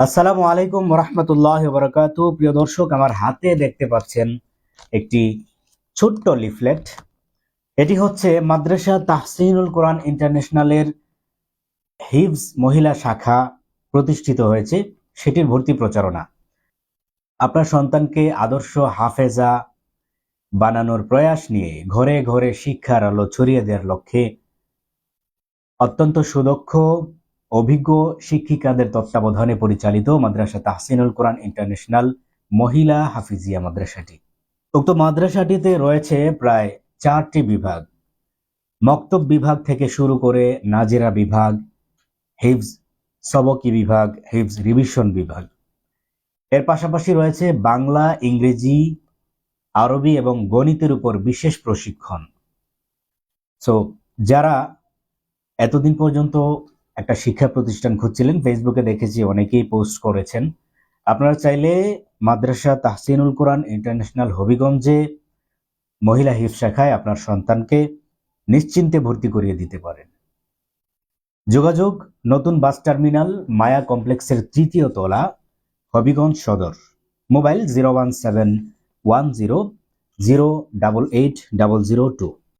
আসসালামু আলাইকুম রহমতুল্লাহ বরকাত প্রিয় দর্শক, আমার হাতে দেখতে পাচ্ছেন একটি ছোট্ট লিফলেট। এটি হচ্ছে মাদ্রাসা তাহসিনুল কোরআন ইন্টারন্যাশনালের হিভস মহিলা শাখা প্রতিষ্ঠিত হয়েছে। সেটির ভর্তি প্রচারণা। আপনার সন্তানকে আদর্শ হাফেজা বানানোর প্রয়াস নিয়ে ঘরে ঘরে শিক্ষার আলো ছড়িয়ে দেওয়ার লক্ষ্যে অত্যন্ত সুদক্ষ অভিজ্ঞ শিক্ষিকাদের তত্ত্বাবধানে পরিচালিত মাদ্রাসা তাহসিনুল কোরআন ইন্টারন্যাশনাল মহিলা হাফিজিয়া মাদ্রাসাটি। উক্ত মাদ্রাসাটিতে রয়েছে প্রায় চারটি বিভাগ। মক্তব বিভাগ থেকে শুরু করে নাজেরা বিভাগ হিভস সবকি বিভাগ হিভস রিভিশন বিভাগ। এর পাশাপাশি রয়েছে বাংলা, ইংরেজি, আরবি এবং গণিতের উপর বিশেষ প্রশিক্ষণ। সো যারা এতদিন পর্যন্ত একটা শিক্ষা প্রতিষ্ঠান খুঁজছিলেন। ফেসবুকে দেখেছি অনেকেই পোস্ট করেছেন। আপনারা চাইলে মাদ্রাসা তাহসিনুল কোরআন ইন্টারন্যাশনাল হবিগঞ্জে মহিলা হিফ শাখায় আপনার সন্তানকে নিশ্চিন্তে ভর্তি করিয়ে দিতে পারেন। যোগাযোগ, নতুন বাস টার্মিনাল, মায়া কমপ্লেক্সের তৃতীয় তলা, Habiganj Sadar. Mobile zero one seven one zero zero double eight double zero two.